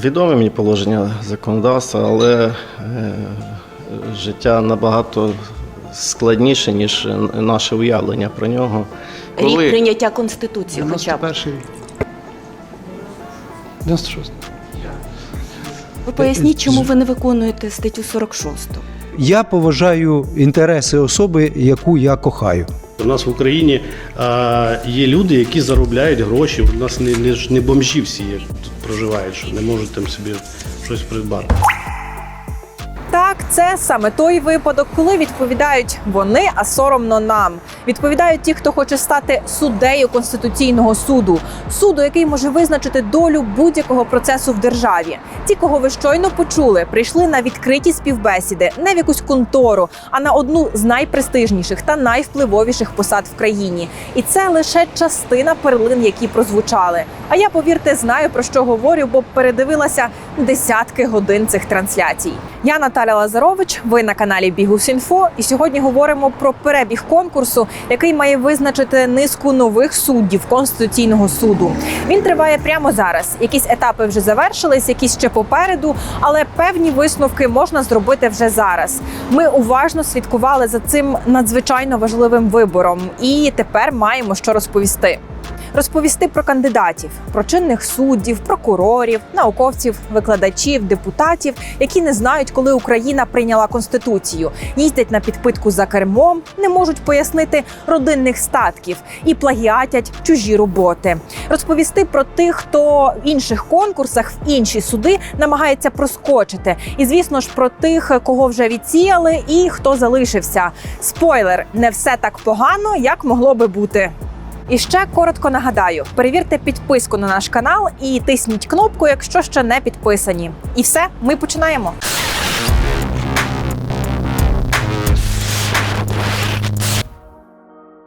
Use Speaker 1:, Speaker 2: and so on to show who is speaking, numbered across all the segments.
Speaker 1: Відоме мені положення законодавства, але е, життя набагато складніше, ніж наше уявлення про нього.
Speaker 2: Рік прийняття конституції, хоча б
Speaker 3: 91 рік. 96.
Speaker 2: ви поясніть, чому ви не виконуєте статтю 46.
Speaker 3: Я поважаю інтереси особи, яку я кохаю.
Speaker 4: У нас в Україні е, є люди, які заробляють гроші. У нас не, не, не бомжі всі тут проживають, що не можуть там собі щось придбати.
Speaker 5: Так, це саме той випадок, коли відповідають вони, а соромно нам. Відповідають ті, хто хоче стати суддею конституційного суду, суду, який може визначити долю будь-якого процесу в державі. Ті, кого ви щойно почули, прийшли на відкриті співбесіди, не в якусь контору, а на одну з найпрестижніших та найвпливовіших посад в країні. І це лише частина перлин, які прозвучали. А я повірте, знаю про що говорю, бо передивилася десятки годин цих трансляцій. Я Наталя Лазарович. Ви на каналі Бігус.Інфо. І сьогодні говоримо про перебіг конкурсу, який має визначити низку нових суддів Конституційного суду. Він триває прямо зараз. Якісь етапи вже завершились, якісь ще попереду, але певні висновки можна зробити вже зараз. Ми уважно слідкували за цим надзвичайно важливим вибором, і тепер маємо що розповісти. Розповісти про кандидатів, про чинних суддів, прокурорів, науковців, викладачів, депутатів, які не знають, коли Україна прийняла конституцію, їздять на підпитку за кермом, не можуть пояснити родинних статків і плагіатять чужі роботи. Розповісти про тих, хто в інших конкурсах в інші суди намагається проскочити. І звісно ж про тих, кого вже відсіяли, і хто залишився. Спойлер, не все так погано, як могло би бути. І ще коротко нагадаю: перевірте підписку на наш канал і тисніть кнопку, якщо ще не підписані. І все, ми починаємо.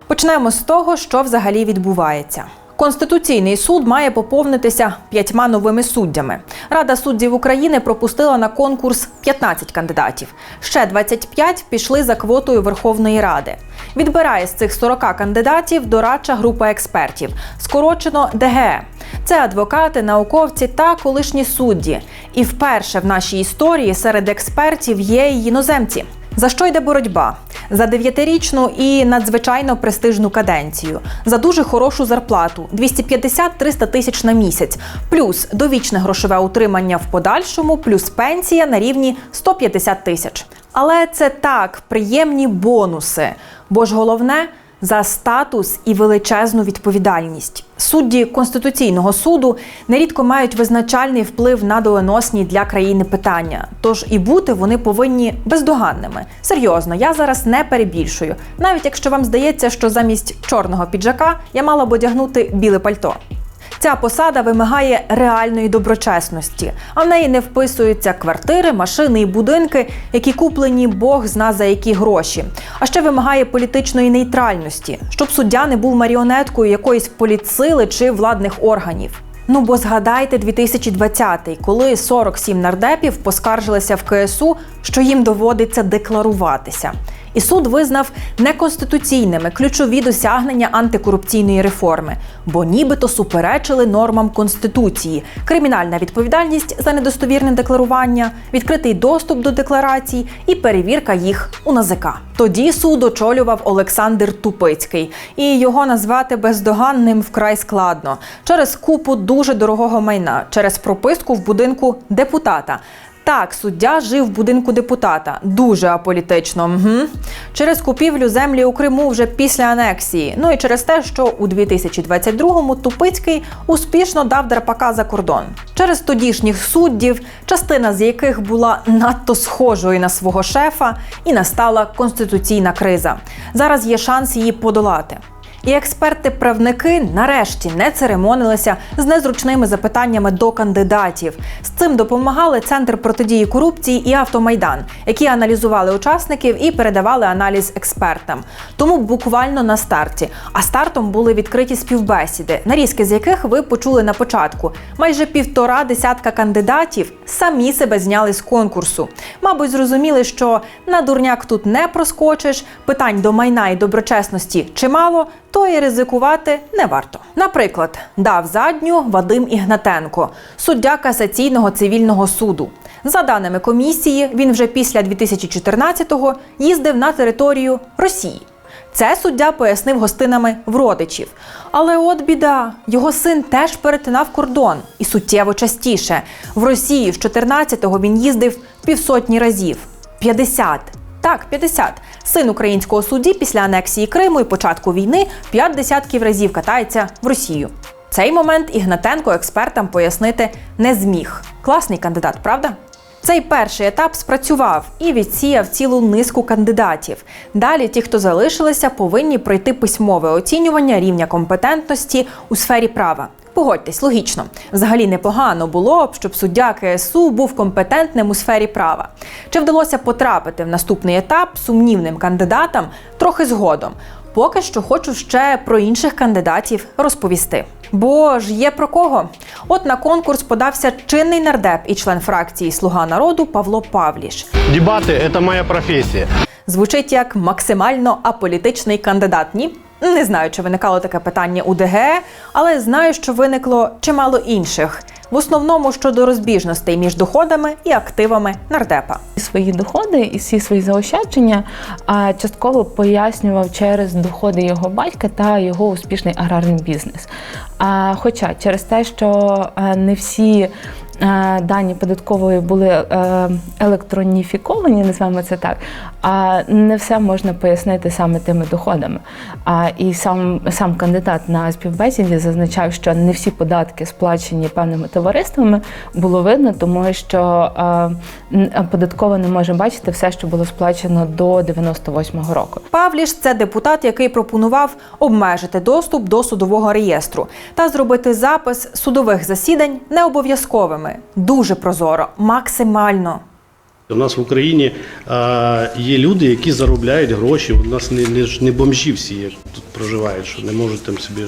Speaker 5: Почнемо з того, що взагалі відбувається. Конституційний суд має поповнитися п'ятьма новими суддями. Рада суддів України пропустила на конкурс 15 кандидатів. Ще 25 пішли за квотою Верховної Ради. Відбирає з цих 40 кандидатів дорадча група експертів, скорочено ДГЕ. Це адвокати, науковці та колишні судді. І вперше в нашій історії серед експертів є й іноземці. За що йде боротьба? За дев'ятирічну і надзвичайно престижну каденцію, за дуже хорошу зарплату 250-300 тисяч на місяць, плюс довічне грошове утримання в подальшому, плюс пенсія на рівні 150 тисяч. Але це так, приємні бонуси. Бо ж головне за статус і величезну відповідальність. Судді Конституційного суду нерідко мають визначальний вплив на доленосні для країни питання. Тож і бути вони повинні бездоганними. Серйозно, я зараз не перебільшую, навіть якщо вам здається, що замість чорного піджака я мала б одягнути біле пальто. Ця посада вимагає реальної доброчесності, а в неї не вписуються квартири, машини і будинки, які куплені Бог зна за які гроші. А ще вимагає політичної нейтральності, щоб суддя не був маріонеткою якоїсь політсили чи владних органів. Ну бо згадайте 2020-й, коли 47 нардепів поскаржилися в КСУ, що їм доводиться декларуватися. І суд визнав неконституційними ключові досягнення антикорупційної реформи, бо нібито суперечили нормам конституції, кримінальна відповідальність за недостовірне декларування, відкритий доступ до декларацій і перевірка їх у НАЗК. Тоді суд очолював Олександр Тупицький, і його назвати бездоганним вкрай складно через купу дуже дорогого майна, через прописку в будинку депутата. Так, суддя жив в будинку депутата, дуже аполітично. Угу. Через купівлю землі у Криму вже після анексії. Ну і через те, що у 2022-му Тупицький успішно дав Драпака за кордон. Через тодішніх суддів, частина з яких була надто схожою на свого шефа, і настала конституційна криза. Зараз є шанс її подолати. І експерти-правники нарешті не церемонилися з незручними запитаннями до кандидатів. З цим допомагали Центр протидії корупції і Автомайдан, які аналізували учасників і передавали аналіз експертам. Тому буквально на старті. А стартом були відкриті співбесіди, нарізки з яких ви почули на початку. Майже півтора десятка кандидатів самі себе зняли з конкурсу. Мабуть, зрозуміли, що на дурняк тут не проскочиш, питань до майна і доброчесності чимало, то і ризикувати не варто. Наприклад, дав задню Вадим Ігнатенко, суддя касаційного цивільного суду. За даними комісії, він вже після 2014-го їздив на територію Росії. Це суддя пояснив гостинами в родичів. Але от біда, його син теж перетинав кордон і суттєво частіше. В Росію з 14-го він їздив півсотні разів. 50. Так, 50. Син українського судді після анексії Криму і початку війни п'ять десятків разів катається в Росію. Цей момент Ігнатенко експертам пояснити не зміг. Класний кандидат, правда? Цей перший етап спрацював і відсіяв цілу низку кандидатів. Далі ті, хто залишилися, повинні пройти письмове оцінювання рівня компетентності у сфері права. Погодьтесь, логічно. Взагалі непогано було б, щоб суддя КСУ був компетентним у сфері права. Чи вдалося потрапити в наступний етап сумнівним кандидатам трохи згодом? Поки що хочу ще про інших кандидатів розповісти. Бо ж є про кого? От на конкурс подався чинний нардеп і член фракції Слуга народу Павло Павліш.
Speaker 4: Дебати это моя професія.
Speaker 5: Звучить як максимально аполітичний кандидат. Ні? Не знаю, чи виникало таке питання у ДГ, але знаю, що виникло чимало інших. В основному щодо розбіжностей між доходами і активами нардепа.
Speaker 6: свої доходи і всі свої заощадження частково пояснював через доходи його батька та його успішний аграрний бізнес. Хоча через те, що е, не всі е, дані податкової були е, електроніфіковані, називаємо це так, а не все можна пояснити саме тими доходами. А, і сам, сам кандидат на співбесіді зазначав, що не всі податки сплачені певними товариствами було видно, тому що податкова не може бачити все, що було сплачено до 98-го року.
Speaker 5: Павліш це депутат, який пропонував обмежити доступ до судового реєстру та зробити запис судових засідань необов'язковими. Дуже прозоро, максимально.
Speaker 4: У нас в Україні а, є люди, які заробляють гроші. У нас не, не, не бомжі всі як тут проживають, що не можуть там собі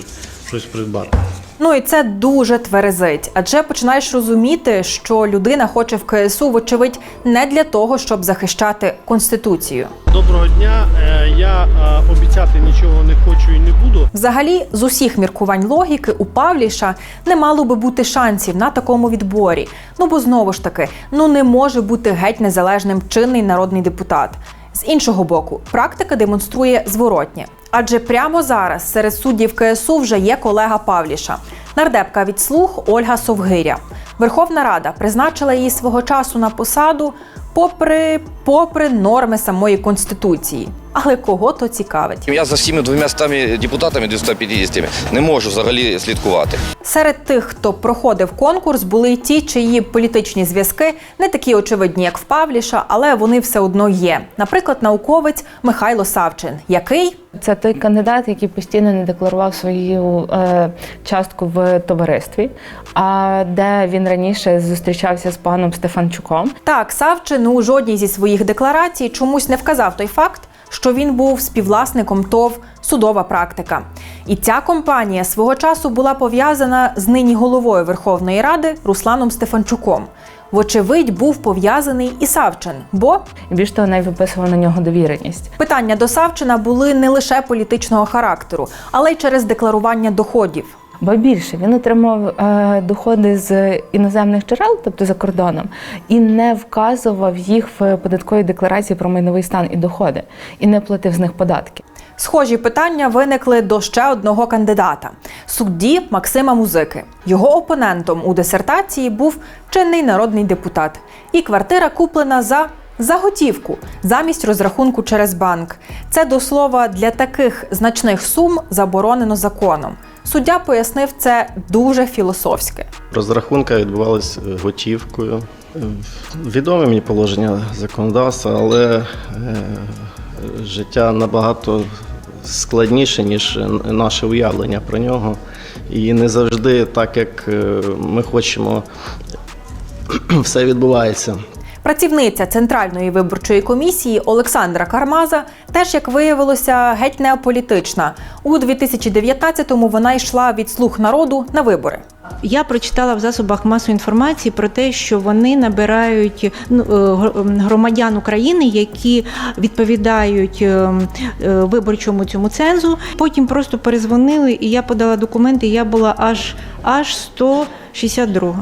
Speaker 4: щось придбати.
Speaker 5: Ну і це дуже тверезить, адже починаєш розуміти, що людина хоче в КСУ, вочевидь, не для того, щоб захищати конституцію.
Speaker 4: Доброго дня. Е, я е, обіцяти нічого не хочу і не буду.
Speaker 5: Взагалі, з усіх міркувань логіки у Павліша не мало би бути шансів на такому відборі. Ну бо знову ж таки, ну не може бути геть незалежним чинний народний депутат. З іншого боку, практика демонструє зворотнє. Адже прямо зараз серед суддів КСУ вже є колега Павліша, нардепка від слуг Ольга Совгиря. Верховна Рада призначила її свого часу на посаду попри, попри норми самої конституції. Але кого то цікавить?
Speaker 7: Я за всіми 200 депутатами, 250 не можу взагалі слідкувати.
Speaker 5: Серед тих, хто проходив конкурс, були й ті, чиї політичні зв'язки не такі очевидні, як в Павліша, але вони все одно є. Наприклад, науковець Михайло Савчин, який
Speaker 6: Це той кандидат, який постійно не декларував свою е, частку в товаристві, а де він раніше зустрічався з паном Стефанчуком.
Speaker 5: так Савчин у жодній зі своїх декларацій чомусь не вказав той факт, що він був співвласником ТОВ судова практика. І ця компанія свого часу була пов'язана з нині головою Верховної Ради Русланом Стефанчуком. Вочевидь, був пов'язаний і Савчин, бо
Speaker 6: більш того, навіть виписував на нього довіреність.
Speaker 5: Питання до Савчина були не лише політичного характеру, але й через декларування доходів.
Speaker 6: Бо більше він отримав е, доходи з іноземних джерел, тобто за кордоном, і не вказував їх в податковій декларації про майновий стан і доходи, і не платив з них податки.
Speaker 5: Схожі питання виникли до ще одного кандидата судді Максима Музики. Його опонентом у дисертації був чинний народний депутат. І квартира куплена за. За готівку замість розрахунку через банк. Це до слова для таких значних сум заборонено законом. Суддя пояснив це дуже філософськи.
Speaker 1: Розрахунки відбувалися е, готівкою. Е, Відоме мені положення законодавства, але е, життя набагато складніше, ніж наше уявлення про нього. І не завжди так, як е, ми хочемо, все відбувається.
Speaker 5: Працівниця Центральної виборчої комісії Олександра Кармаза теж, як виявилося, геть не аполітична. У 2019-му вона йшла від слуг народу на вибори.
Speaker 8: Я прочитала в засобах масової інформації про те, що вони набирають ну, е, громадян України, які відповідають е, е, виборчому цьому цензу. Потім просто перезвонили, і я подала документи. Я була аж аж 162.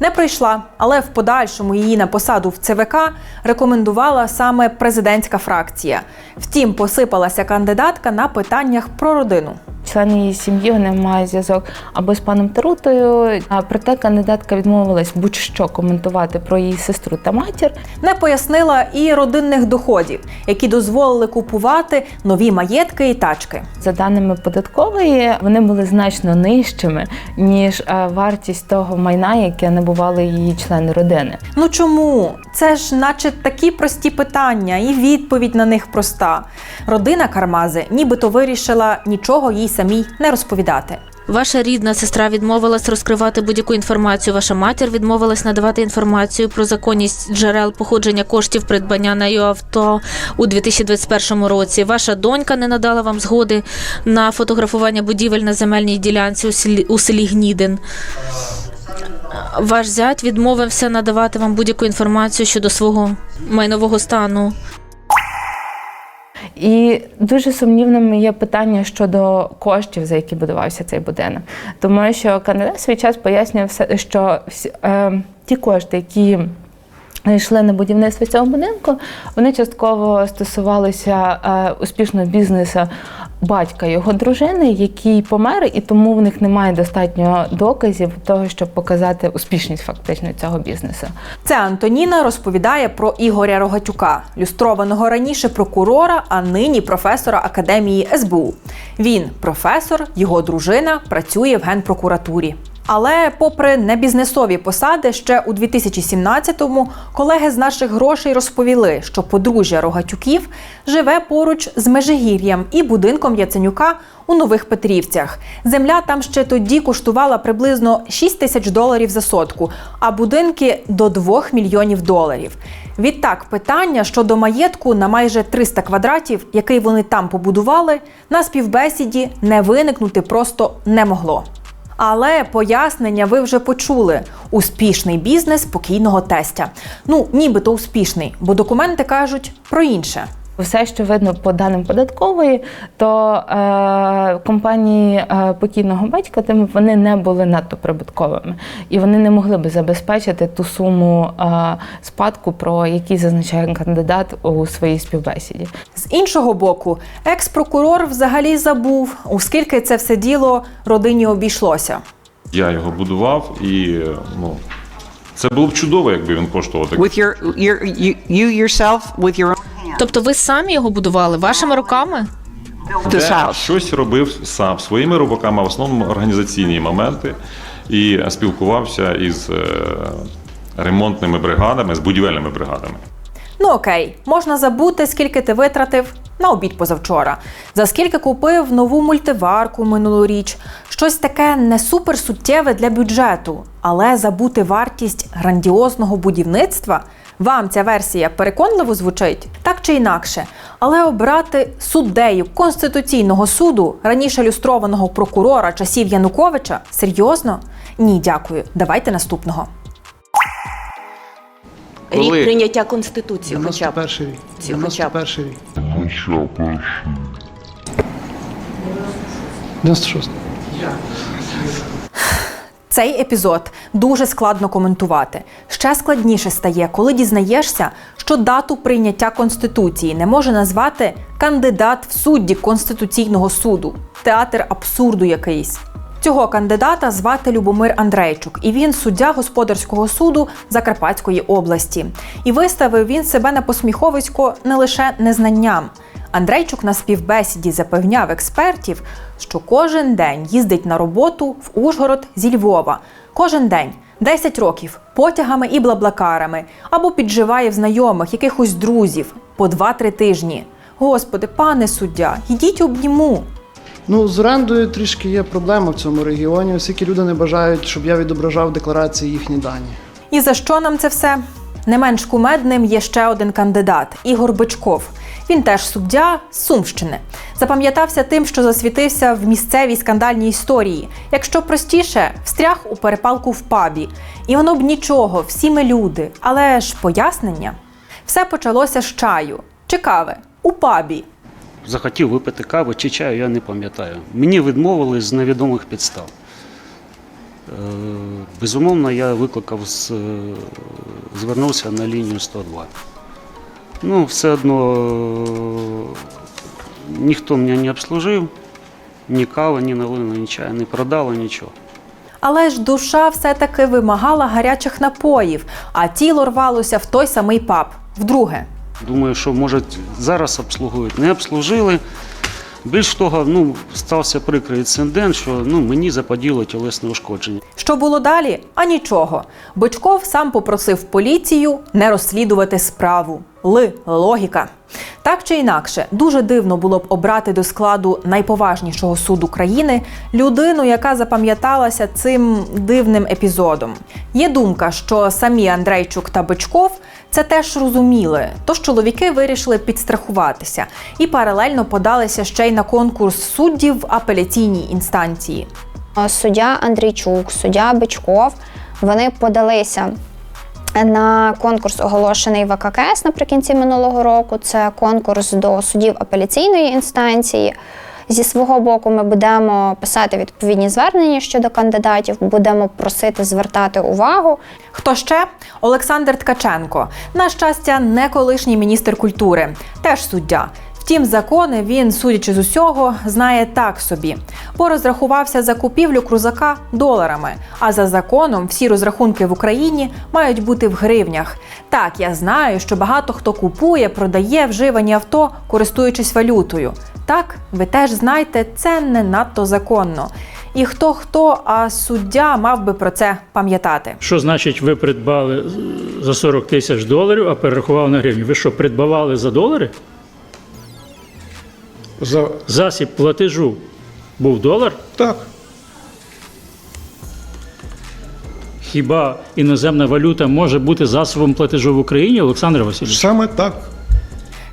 Speaker 5: Не пройшла, але в подальшому її на посаду в ЦВК рекомендувала саме президентська фракція. Втім, посипалася кандидатка на питаннях про родину.
Speaker 6: Члени її сім'ї вони мають зв'язок або з паном Тарутою. А проте кандидатка відмовилась будь-що коментувати про її сестру та матір.
Speaker 5: Не пояснила і родинних доходів, які дозволили купувати нові маєтки і тачки.
Speaker 6: За даними податкової, вони були значно нижчими ніж е, вартість того майна, яке набували її члени родини.
Speaker 5: Ну чому? Це ж, наче такі прості питання, і відповідь на них проста. Родина Кармази нібито вирішила нічого їй самій не розповідати.
Speaker 9: Ваша рідна сестра відмовилась розкривати будь-яку інформацію. Ваша матір відмовилась надавати інформацію про законність джерел походження коштів придбання нею авто у 2021 році. Ваша донька не надала вам згоди на фотографування будівель на земельній ділянці у селі, у селі Гнідин. Ваш зять відмовився надавати вам будь-яку інформацію щодо свого майнового стану.
Speaker 6: І дуже сумнівним є питання щодо коштів, за які будувався цей будинок. Тому що кандидат в свій час пояснював, все, що всі, е, ті кошти, які йшли на будівництво цього будинку, вони частково стосувалися е, успішного бізнесу батька його дружини, який помер, і тому в них немає достатньо доказів того, щоб показати успішність фактично цього бізнесу.
Speaker 5: Це Антоніна розповідає про Ігоря Рогатюка, люстрованого раніше прокурора, а нині професора академії СБУ. Він професор, його дружина працює в генпрокуратурі. Але, попри небізнесові посади, ще у 2017-му колеги з наших грошей розповіли, що подружжя Рогатюків живе поруч з Межигір'ям і будинком Яценюка у Нових Петрівцях. Земля там ще тоді коштувала приблизно 6 тисяч доларів за сотку, а будинки до 2 мільйонів доларів. Відтак, питання щодо маєтку на майже 300 квадратів, який вони там побудували, на співбесіді не виникнути просто не могло. Але пояснення ви вже почули: успішний бізнес покійного тестя. Ну, нібито успішний, бо документи кажуть про інше.
Speaker 6: Все, що видно по даним податкової, то е, компанії е, покійного батька тим вони не були надто прибутковими, і вони не могли би забезпечити ту суму е, спадку, про який зазначає кандидат у своїй співбесіді.
Speaker 5: З іншого боку, екс-прокурор взагалі забув, оскільки це все діло родині обійшлося.
Speaker 10: Я його будував, і ну, це було б чудово, якби він коштував так.
Speaker 11: With your, your you, you yourself with your own
Speaker 9: Тобто ви самі його будували вашими руками?
Speaker 10: Де щось робив сам своїми руками, в основному організаційні моменти, і спілкувався із е, ремонтними бригадами, з будівельними бригадами.
Speaker 5: Ну окей, можна забути, скільки ти витратив на обід позавчора, за скільки купив нову мультиварку минулоріч, щось таке не супер суттєве для бюджету, але забути вартість грандіозного будівництва. Вам ця версія переконливо звучить так чи інакше, але обрати суддею Конституційного суду раніше люстрованого прокурора часів Януковича серйозно? Ні, дякую. Давайте наступного.
Speaker 2: Рік прийняття Конституції хоча б.
Speaker 3: рік.
Speaker 2: Ці хоча б.
Speaker 3: 91 рік. 96.
Speaker 5: Цей епізод дуже складно коментувати. Ще складніше стає, коли дізнаєшся, що дату прийняття конституції не може назвати кандидат в судді Конституційного суду. Театр абсурду якийсь. Цього кандидата звати Любомир Андрейчук, і він суддя господарського суду Закарпатської області. І виставив він себе на посміховисько не лише незнанням. Андрейчук на співбесіді запевняв експертів, що кожен день їздить на роботу в Ужгород зі Львова. Кожен день 10 років потягами і блаблакарами або підживає в знайомих якихось друзів по 2-3 тижні. Господи, пане суддя, йдіть обніму.
Speaker 12: Ну, з орендою трішки є проблема в цьому регіоні, оскільки люди не бажають, щоб я відображав в декларації їхні дані.
Speaker 5: І за що нам це все? Не менш кумедним є ще один кандидат Ігор Бичков. Він теж суддя з Сумщини. Запам'ятався тим, що засвітився в місцевій скандальній історії. Якщо простіше, встряг у перепалку в пабі. І воно б нічого, всі ми люди. Але ж пояснення. Все почалося з чаю чи кави у пабі.
Speaker 13: захотів випити кави чи чаю, я не пам'ятаю. Мені відмовили з невідомих підстав. Е, Безумовно, я викликав, звернувся на лінію 102. Ну, все одно е, ніхто мене не обслужив, ні кави, ні налили, ні чаю, не продали нічого.
Speaker 5: Але ж душа все-таки вимагала гарячих напоїв, а тіло рвалося в той самий паб вдруге.
Speaker 13: Думаю, що може зараз обслугують. Не обслужили. Більш того, ну, стався прикрий інцидент, що ну, мені заподіло тілесне ушкодження.
Speaker 5: Що було далі? А нічого. Бичков сам попросив поліцію не розслідувати справу. Ли логіка. Так чи інакше, дуже дивно було б обрати до складу найповажнішого суду країни людину, яка запам'яталася цим дивним епізодом. Є думка, що самі Андрейчук та Бичков це теж розуміли, тож чоловіки вирішили підстрахуватися і паралельно подалися ще й на конкурс суддів в апеляційній інстанції.
Speaker 14: Суддя Андрійчук, суддя Бичков, вони подалися на конкурс, оголошений в АККС наприкінці минулого року. Це конкурс до суддів апеляційної інстанції. Зі свого боку, ми будемо писати відповідні звернення щодо кандидатів, будемо просити звертати увагу.
Speaker 5: Хто ще? Олександр Ткаченко. На щастя, не колишній міністр культури, теж суддя. Втім, закони він, судячи з усього, знає так собі, бо розрахувався за купівлю крузака доларами. А за законом всі розрахунки в Україні мають бути в гривнях. Так, я знаю, що багато хто купує, продає вживані авто, користуючись валютою. Так, ви теж знаєте, це не надто законно. І хто хто, а суддя мав би про це пам'ятати.
Speaker 15: Що значить, ви придбали за 40 тисяч доларів, а перерахували на гривні? Ви що, придбавали за долари?
Speaker 16: За...
Speaker 15: Засіб платежу був долар?
Speaker 16: Так.
Speaker 15: Хіба іноземна валюта може бути засобом платежу в Україні, Олександр Васильович?
Speaker 16: Саме так.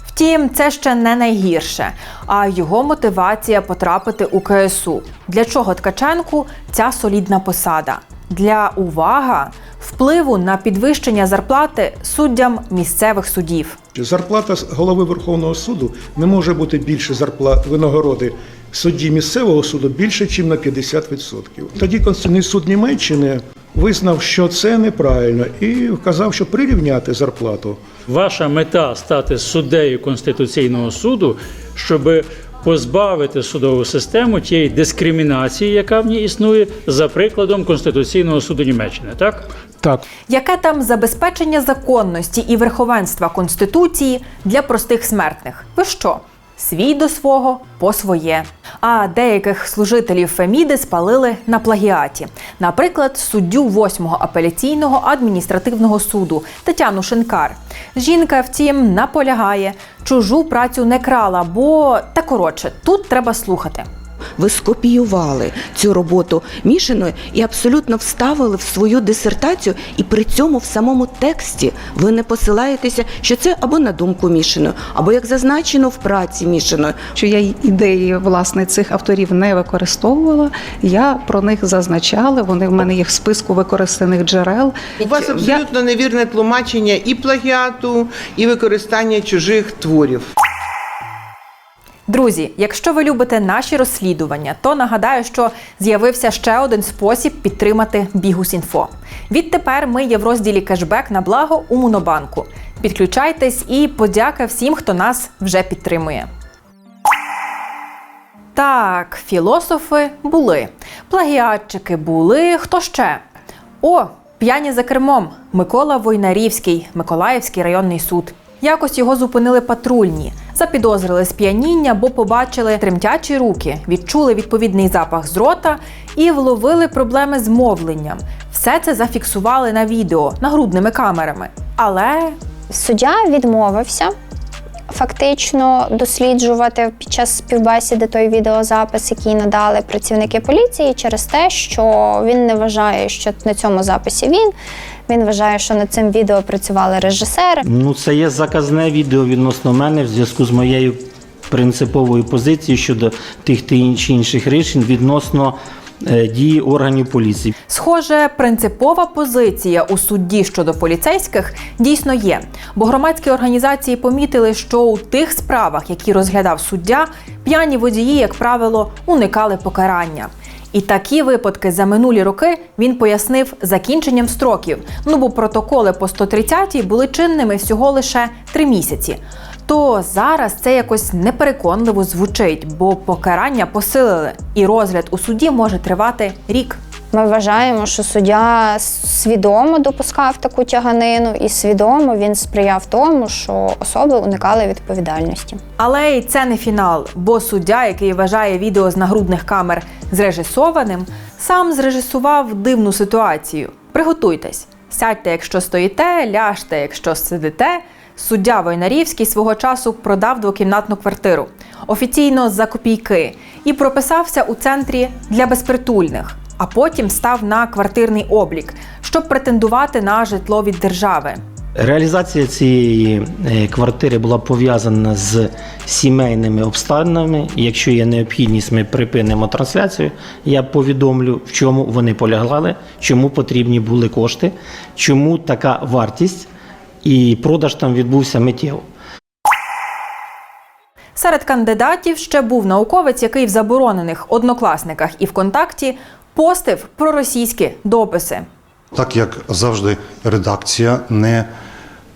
Speaker 5: Втім, це ще не найгірше, а його мотивація потрапити у КСУ. Для чого Ткаченку ця солідна посада? Для увага впливу на підвищення зарплати суддям місцевих судів.
Speaker 16: Зарплата голови Верховного суду не може бути більше зарплат винагороди судді місцевого суду більше, ніж на 50%. Тоді Конституційний суд Німеччини визнав, що це неправильно, і вказав, що прирівняти зарплату.
Speaker 15: Ваша мета стати суддею Конституційного суду, щоб позбавити судову систему тієї дискримінації, яка в ній існує, за прикладом Конституційного суду Німеччини, так?
Speaker 3: Так.
Speaker 5: Яке там забезпечення законності і верховенства Конституції для простих смертних? Ви що? Свій до свого по своє. А деяких служителів Феміди спалили на плагіаті. Наприклад, суддю 8-го апеляційного адміністративного суду Тетяну Шинкар. Жінка, втім, наполягає, чужу працю не крала, бо та коротше, тут треба слухати.
Speaker 17: Ви скопіювали цю роботу Мішиної і абсолютно вставили в свою дисертацію, і при цьому в самому тексті ви не посилаєтеся, що це або на думку Мішиної, або як зазначено в праці Мішиної.
Speaker 18: Що я ідеї власне цих авторів не використовувала. Я про них зазначала. Вони в мене є в списку використаних джерел.
Speaker 19: У вас абсолютно невірне тлумачення і плагіату, і використання чужих творів.
Speaker 5: Друзі, якщо ви любите наші розслідування, то нагадаю, що з'явився ще один спосіб підтримати Бігус.Інфо. Відтепер ми є в розділі кешбек на благо у Монобанку. Підключайтесь і подяка всім, хто нас вже підтримує. Так, філософи були, плагіатчики були. Хто ще? О, п'яні за кермом. Микола Войнарівський, Миколаївський районний суд. Якось його зупинили патрульні, запідозрили сп'яніння, бо побачили тремтячі руки, відчули відповідний запах з рота і вловили проблеми з мовленням. Все це зафіксували на відео нагрудними камерами. Але
Speaker 14: Суддя відмовився фактично досліджувати під час співбесіди той відеозапис, який надали працівники поліції, через те, що він не вважає, що на цьому записі він. Він вважає, що над цим відео працювали режисери.
Speaker 20: Ну, це є заказне відео відносно мене в зв'язку з моєю принциповою позицією щодо тих інші інших рішень відносно дії органів поліції.
Speaker 5: Схоже, принципова позиція у судді щодо поліцейських дійсно є, бо громадські організації помітили, що у тих справах, які розглядав суддя, п'яні водії, як правило, уникали покарання. І такі випадки за минулі роки він пояснив закінченням строків. Ну бо протоколи по 130 були чинними всього лише три місяці. То зараз це якось непереконливо звучить, бо покарання посилили, і розгляд у суді може тривати рік.
Speaker 14: Ми вважаємо, що суддя свідомо допускав таку тяганину, і свідомо він сприяв тому, що особи уникали відповідальності.
Speaker 5: Але й це не фінал, бо суддя, який вважає відео з нагрудних камер зрежисованим, сам зрежисував дивну ситуацію. Приготуйтесь, сядьте, якщо стоїте, ляжте, якщо сидите. Суддя Войнарівський свого часу продав двокімнатну квартиру офіційно за копійки і прописався у центрі для безпритульних, а потім став на квартирний облік, щоб претендувати на житло від держави.
Speaker 20: Реалізація цієї е, квартири була пов'язана з сімейними обставинами. Якщо є необхідність, ми припинимо трансляцію. Я повідомлю, в чому вони полягали, чому потрібні були кошти, чому така вартість, і продаж там відбувся миттєво.
Speaker 5: Серед кандидатів ще був науковець, який в заборонених однокласниках і ВКонтакті постив проросійські дописи.
Speaker 21: Так як завжди редакція не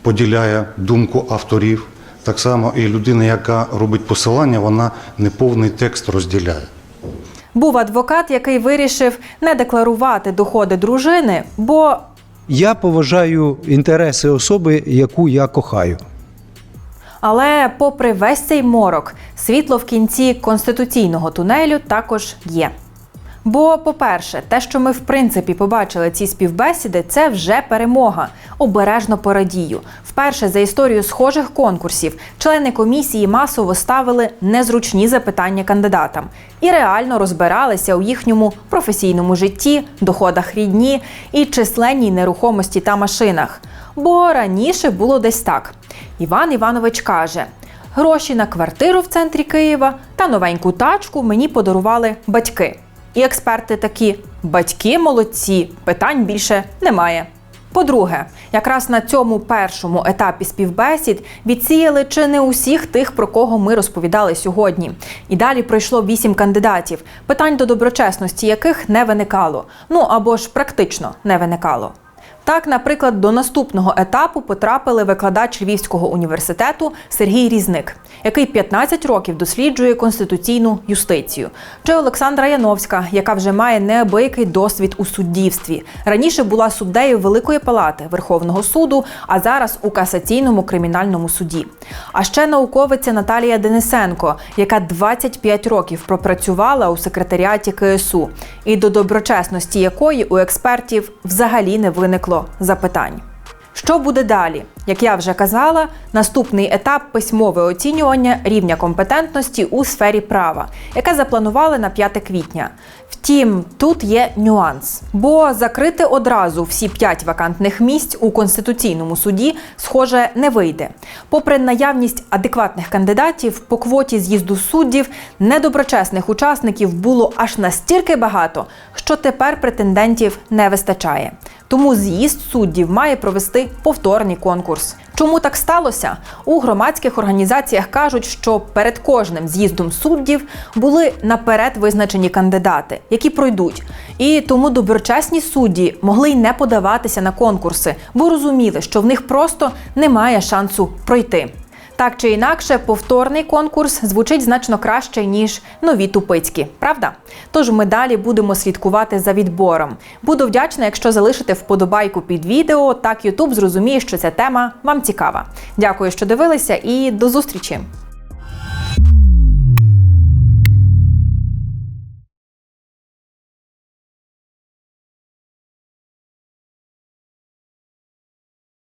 Speaker 21: поділяє думку авторів, так само і людина, яка робить посилання, вона не повний текст розділяє.
Speaker 5: Був адвокат, який вирішив не декларувати доходи дружини, бо
Speaker 3: Я поважаю інтереси особи, яку я кохаю.
Speaker 5: але, попри весь цей морок, світло в кінці конституційного тунелю також є. Бо, по-перше, те, що ми в принципі побачили ці співбесіди, це вже перемога. Обережно порадію. Вперше за історію схожих конкурсів члени комісії масово ставили незручні запитання кандидатам і реально розбиралися у їхньому професійному житті, доходах рідні і численній нерухомості та машинах. Бо раніше було десь так. Іван Іванович каже: гроші на квартиру в центрі Києва та новеньку тачку мені подарували батьки. І експерти такі: батьки молодці, питань більше немає. По-друге, якраз на цьому першому етапі співбесід відсіяли чи не усіх тих, про кого ми розповідали сьогодні. І далі пройшло вісім кандидатів, питань до доброчесності яких не виникало. Ну або ж практично не виникало. Так, наприклад, до наступного етапу потрапили викладач Львівського університету Сергій Різник, який 15 років досліджує конституційну юстицію, чи Олександра Яновська, яка вже має неабиякий досвід у суддівстві. Раніше була суддею Великої палати Верховного суду, а зараз у касаційному кримінальному суді. А ще науковиця Наталія Денисенко, яка 25 років пропрацювала у секретаріаті КСУ, і до доброчесності якої у експертів взагалі не виникло запитань. Що буде далі? Як я вже казала, наступний етап письмове оцінювання рівня компетентності у сфері права, яке запланували на 5 квітня. Втім, тут є нюанс, бо закрити одразу всі 5 вакантних місць у конституційному суді, схоже, не вийде. Попри наявність адекватних кандидатів, по квоті з'їзду суддів недоброчесних учасників було аж настільки багато, що тепер претендентів не вистачає. Тому з'їзд суддів має провести повторний конкурс. Чому так сталося? У громадських організаціях кажуть, що перед кожним з'їздом суддів були наперед визначені кандидати, які пройдуть. І тому доброчесні судді могли й не подаватися на конкурси, бо розуміли, що в них просто немає шансу пройти. Так чи інакше, повторний конкурс звучить значно краще, ніж нові тупицькі, правда? Тож ми далі будемо слідкувати за відбором. Буду вдячна, якщо залишите вподобайку під відео, так YouTube зрозуміє, що ця тема вам цікава. Дякую, що дивилися, і до зустрічі!